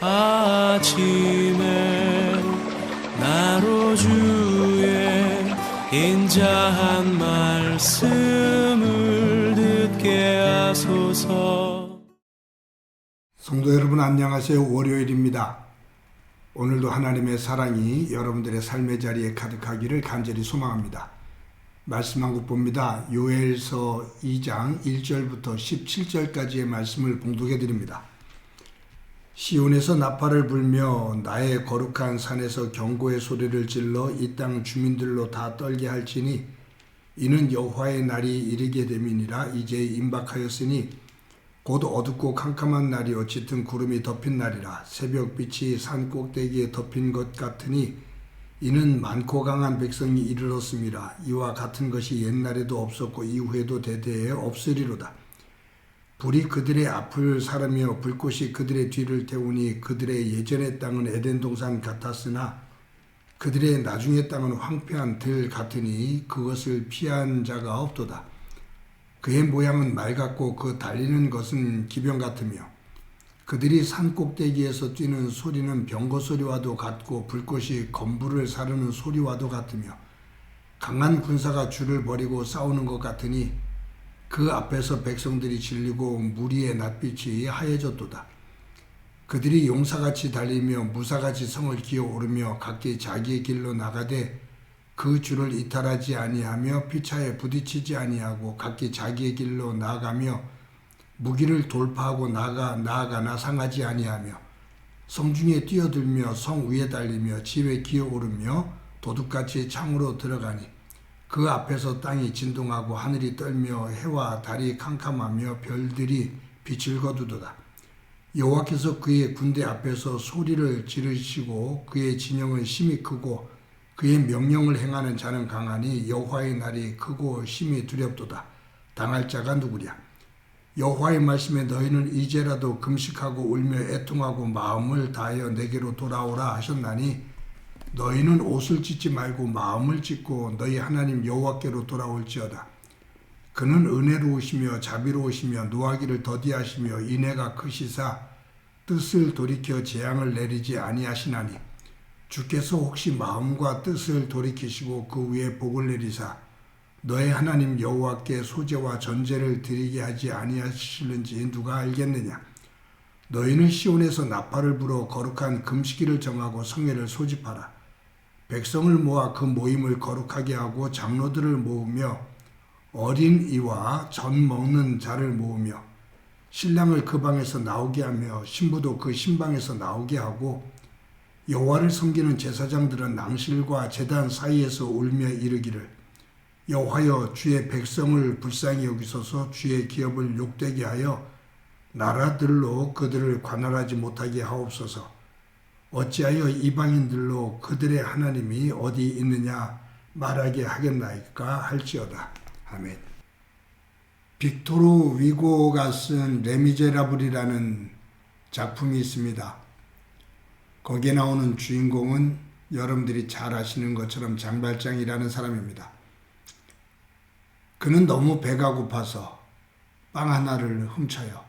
아침에 나로 주의 인자한 말씀을 듣게 하소서 성도 여러분 안녕하세요. 월요일입니다. 오늘도 하나님의 사랑이 여러분들의 삶의 자리에 가득하기를 간절히 소망합니다. 말씀 한국 봅니다. 요엘서 2장 1절부터 17절까지의 말씀을 봉독해 드립니다. 시온에서 나팔을 불며 나의 거룩한 산에서 경고의 소리를 질러 이 땅 주민들로 다 떨게 할지니 이는 여호와의 날이 이르게 됨이니라. 이제 임박하였으니 곧 어둡고 캄캄한 날이 어쨌든 구름이 덮인 날이라. 새벽빛이 산 꼭대기에 덮인 것 같으니 이는 많고 강한 백성이 이르렀음이라 이와 같은 것이 옛날에도 없었고 이후에도 대대에 없으리로다 불이 그들의 앞을 사르며 불꽃이 그들의 뒤를 태우니 그들의 예전의 땅은 에덴 동산 같았으나 그들의 나중의 땅은 황폐한 들 같으니 그것을 피한 자가 없도다. 그의 모양은 말 같고 그 달리는 것은 기병 같으며 그들이 산 꼭대기에서 뛰는 소리는 병거 소리와도 같고 불꽃이 건불을 사르는 소리와도 같으며 강한 군사가 줄을 버리고 싸우는 것 같으니 그 앞에서 백성들이 질리고 무리의 낯빛이 하얘졌도다. 그들이 용사같이 달리며 무사같이 성을 기어 오르며 각기 자기의 길로 나가되 그 줄을 이탈하지 아니하며 피차에 부딪히지 아니하고 각기 자기의 길로 나아가며 무기를 돌파하고 나가 나아가나 상하지 아니하며 성중에 뛰어들며 성 위에 달리며 집에 기어 오르며 도둑같이 창으로 들어가니 그 앞에서 땅이 진동하고 하늘이 떨며 해와 달이 캄캄하며 별들이 빛을 거두도다. 여호와께서 그의 군대 앞에서 소리를 지르시고 그의 진영은 심히 크고 그의 명령을 행하는 자는 강하니 여호와의 날이 크고 심히 두렵도다. 당할 자가 누구랴? 여호와의 말씀에 너희는 이제라도 금식하고 울며 애통하고 마음을 다하여 내게로 돌아오라 하셨나니 너희는 옷을 찢지 말고 마음을 찢고 너희 하나님 여호와께로 돌아올지어다. 그는 은혜로우시며 자비로우시며 노하기를 더디하시며 인애가 크시사 뜻을 돌이켜 재앙을 내리지 아니하시나니 주께서 혹시 마음과 뜻을 돌이키시고 그 위에 복을 내리사 너의 하나님 여호와께 소재와 전제를 드리게 하지 아니하시는지 누가 알겠느냐 너희는 시온에서 나팔을 불어 거룩한 금식일을 정하고 성회를 소집하라 백성을 모아 그 모임을 거룩하게 하고 장로들을 모으며 어린 이와 전 먹는 자를 모으며 신랑을 그 방에서 나오게 하며 신부도 그 신방에서 나오게 하고 여호와를 섬기는 제사장들은 낭실과 제단 사이에서 울며 이르기를 여호와여 주의 백성을 불쌍히 여기소서. 주의 기업을 욕되게 하여 나라들로 그들을 관할하지 못하게 하옵소서 어찌하여 이방인들로 그들의 하나님이 어디 있느냐 말하게 하겠나이까 할지어다. 아멘. 빅토르 위고가 쓴 레미제라블이라는 작품이 있습니다. 거기에 나오는 주인공은 여러분들이 잘 아시는 것처럼 장발장이라는 사람입니다. 그는 너무 배가 고파서 빵 하나를 훔쳐요.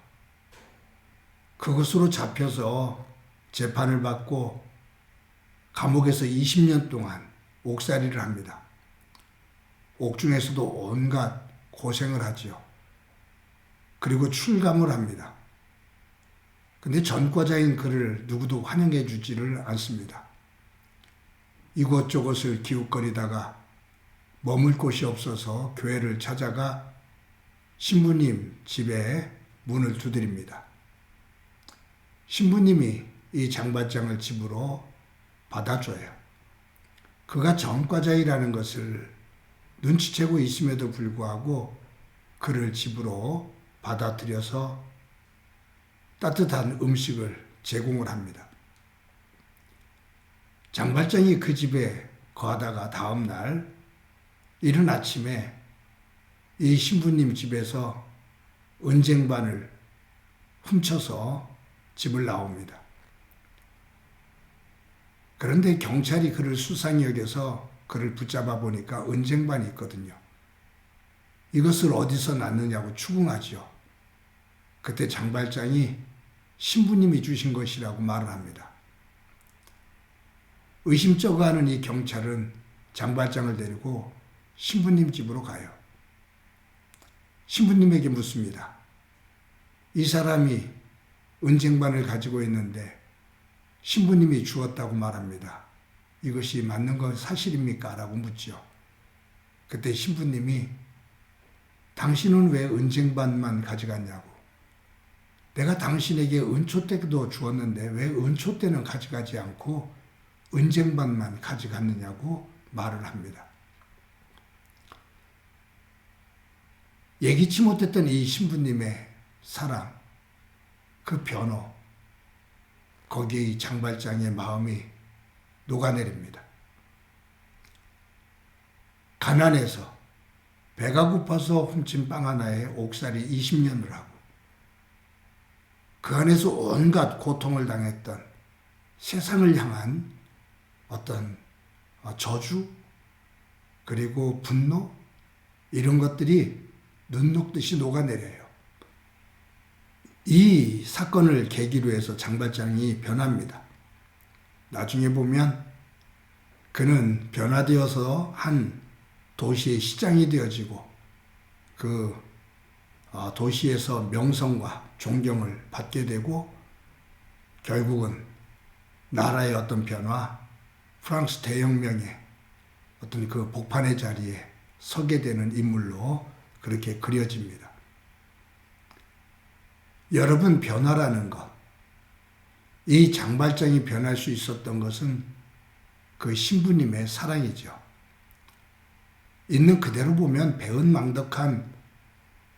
그것으로 잡혀서 재판을 받고 감옥에서 20년 동안 옥살이를 합니다. 옥중에서도 온갖 고생을 하지요. 그리고 출감을 합니다. 근데 전과자인 그를 누구도 환영해 주지를 않습니다. 이곳저곳을 기웃거리다가 머물 곳이 없어서 교회를 찾아가 신부님 집에 문을 두드립니다. 신부님이 이 장발장을 집으로 받아줘요. 그가 전과자이라는 것을 눈치채고 있음에도 불구하고 그를 집으로 받아들여서 따뜻한 음식을 제공을 합니다. 장발장이 그 집에 거하다가 다음날 이른 아침에 이 신부님 집에서 은쟁반을 훔쳐서 집을 나옵니다. 그런데 경찰이 그를 수상히 여겨서 그를 붙잡아 보니까 은쟁반이 있거든요. 이것을 어디서 났느냐고 추궁하죠. 그때 장발장이 신부님이 주신 것이라고 말을 합니다. 의심쩍어하는 이 경찰은 장발장을 데리고 신부님 집으로 가요. 신부님에게 묻습니다. 이 사람이 은쟁반을 가지고 있는데 신부님이 주었다고 말합니다. 이것이 맞는 건 사실입니까? 라고 묻죠. 그때 신부님이 당신은 왜 은쟁반만 가져갔냐고. 내가 당신에게 은초 때도 주었는데 왜 은초 때는 가져가지 않고 은쟁반만 가져갔느냐고 말을 합니다. 예기치 못했던 이 신부님의 사랑, 그 변호, 거기에 이 장발장의 마음이 녹아내립니다. 가난해서 배가 고파서 훔친 빵 하나에 옥살이 20년을 하고 그 안에서 온갖 고통을 당했던 세상을 향한 어떤 어, 저주 그리고 분노 이런 것들이 눈 녹듯이 녹아내려요. 이 사건을 계기로 해서 장발장이 변합니다. 나중에 보면 그는 변화되어서 한 도시의 시장이 되어지고 그 어, 도시에서 명성과 존경을 받게 되고 결국은 나라의 어떤 변화, 프랑스 대혁명의 어떤 그 복판의 자리에 서게 되는 인물로 그렇게 그려집니다. 여러분 변화라는 것, 이 장발장이 변할 수 있었던 것은 그 신부님의 사랑이죠. 있는 그대로 보면 배은망덕한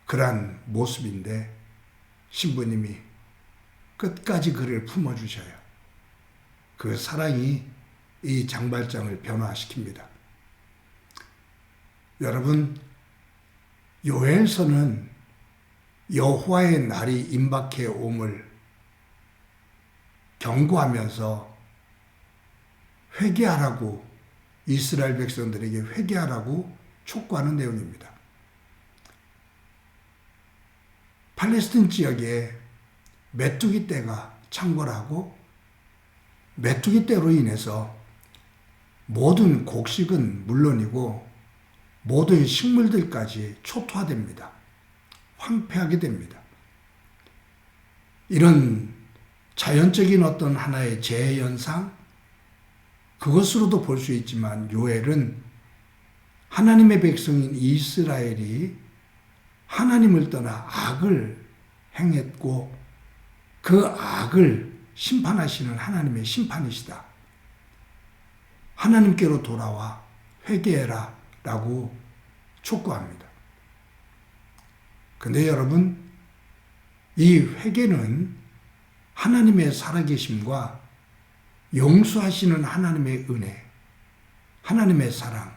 그러한 모습인데 신부님이 끝까지 그를 품어주셔요. 그 사랑이 이 장발장을 변화시킵니다. 여러분, 요엘서는 여호와의 날이 임박해 옴을 경고하면서 회개하라고 이스라엘 백성들에게 회개하라고 촉구하는 내용입니다. 팔레스틴 지역에 메뚜기 떼가 창궐하고 메뚜기 떼로 인해서 모든 곡식은 물론이고 모든 식물들까지 초토화됩니다. 황폐하게 됩니다. 이런 자연적인 어떤 하나의 재해현상, 그것으로도 볼 수 있지만 요엘은 하나님의 백성인 이스라엘이 하나님을 떠나 악을 행했고 그 악을 심판하시는 하나님의 심판이시다. 하나님께로 돌아와 회개해라 라고 촉구합니다. 근데 여러분, 이 회개는 하나님의 살아계심과 용서하시는 하나님의 은혜, 하나님의 사랑,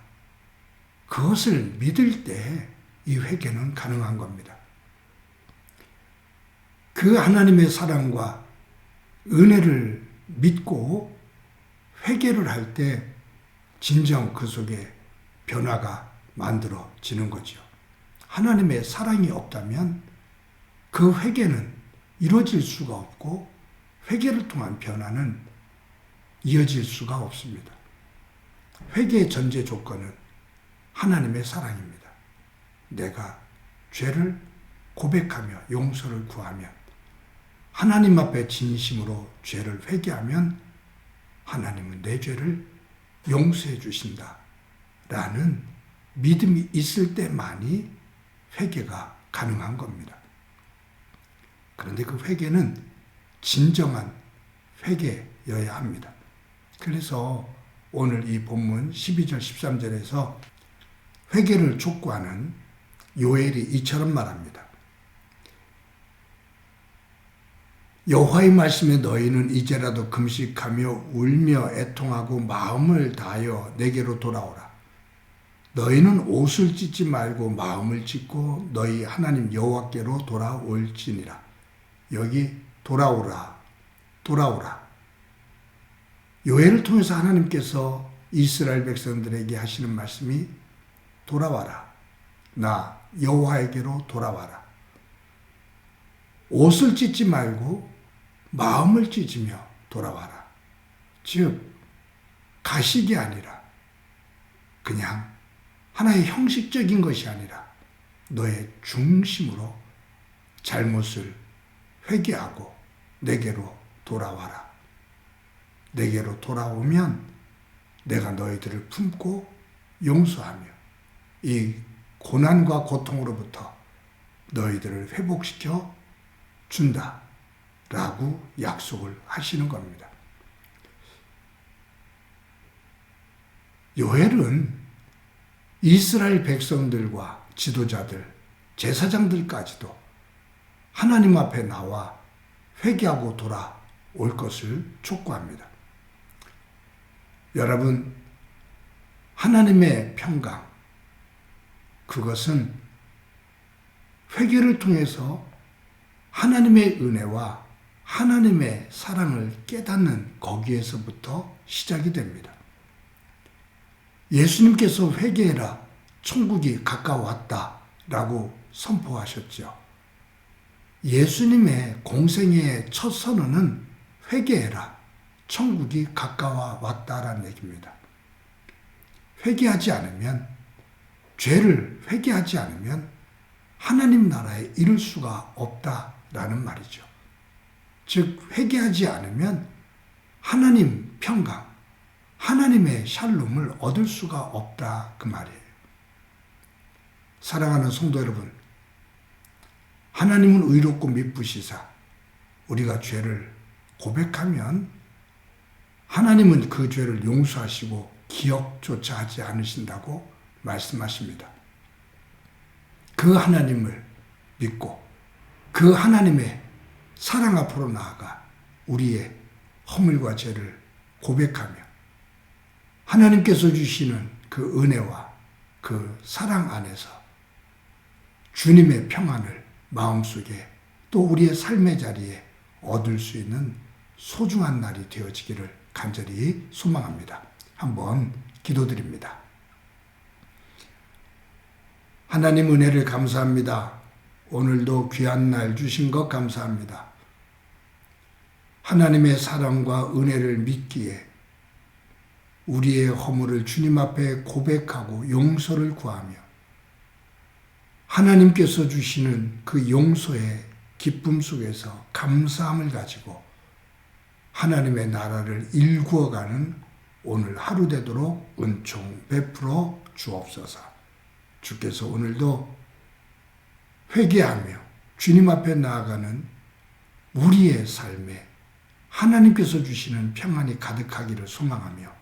그것을 믿을 때 이 회개는 가능한 겁니다. 그 하나님의 사랑과 은혜를 믿고 회개를 할 때 진정 그 속에 변화가 만들어지는 거죠. 하나님의 사랑이 없다면 그 회개는 이루어질 수가 없고 회개를 통한 변화는 이어질 수가 없습니다. 회개의 전제 조건은 하나님의 사랑입니다. 내가 죄를 고백하며 용서를 구하면 하나님 앞에 진심으로 죄를 회개하면 하나님은 내 죄를 용서해 주신다. 라는 믿음이 있을 때만이 회개가 가능한 겁니다. 그런데 그 회개는 진정한 회개여야 합니다. 그래서 오늘 이 본문 12절 13절에서 회개를 촉구하는 요엘이 이처럼 말합니다. 여호와의 말씀에 너희는 이제라도 금식하며 울며 애통하고 마음을 다하여 내게로 돌아오라. 너희는 옷을 찢지 말고 마음을 찢고 너희 하나님 여호와께로 돌아올지니라. 여기 돌아오라. 돌아오라. 요엘을 통해서 하나님께서 이스라엘 백성들에게 하시는 말씀이 돌아와라. 나 여호와에게로 돌아와라. 옷을 찢지 말고 마음을 찢으며 돌아와라. 즉, 가식이 아니라 그냥 하나의 형식적인 것이 아니라 너의 중심으로 잘못을 회개하고 내게로 돌아와라. 내게로 돌아오면 내가 너희들을 품고 용서하며 이 고난과 고통으로부터 너희들을 회복시켜 준다. 라고 약속을 하시는 겁니다. 요엘은 이스라엘 백성들과 지도자들, 제사장들까지도 하나님 앞에 나와 회개하고 돌아올 것을 촉구합니다. 여러분, 하나님의 평강, 그것은 회개를 통해서 하나님의 은혜와 하나님의 사랑을 깨닫는 거기에서부터 시작이 됩니다. 예수님께서 회개해라, 천국이 가까웠다 라고 선포하셨죠. 예수님의 공생애의 첫 선언은 회개해라, 천국이 가까워 왔다라는 얘기입니다. 회개하지 않으면, 죄를 회개하지 않으면 하나님 나라에 이를 수가 없다라는 말이죠. 즉, 회개하지 않으면 하나님 평강, 하나님의 샬롬을 얻을 수가 없다 그 말이에요. 사랑하는 성도 여러분, 하나님은 의롭고 미쁘시사 우리가 죄를 고백하면 하나님은 그 죄를 용서하시고 기억조차 하지 않으신다고 말씀하십니다. 그 하나님을 믿고 그 하나님의 사랑 앞으로 나아가 우리의 허물과 죄를 고백하며 하나님께서 주시는 그 은혜와 그 사랑 안에서 주님의 평안을 마음속에 또 우리의 삶의 자리에 얻을 수 있는 소중한 날이 되어지기를 간절히 소망합니다. 한번 기도드립니다. 하나님 은혜를 감사합니다. 오늘도 귀한 날 주신 것 감사합니다. 하나님의 사랑과 은혜를 믿기에 우리의 허물을 주님 앞에 고백하고 용서를 구하며 하나님께서 주시는 그 용서의 기쁨 속에서 감사함을 가지고 하나님의 나라를 일구어가는 오늘 하루 되도록 은총 베풀어 주옵소서. 주께서 오늘도 회개하며 주님 앞에 나아가는 우리의 삶에 하나님께서 주시는 평안이 가득하기를 소망하며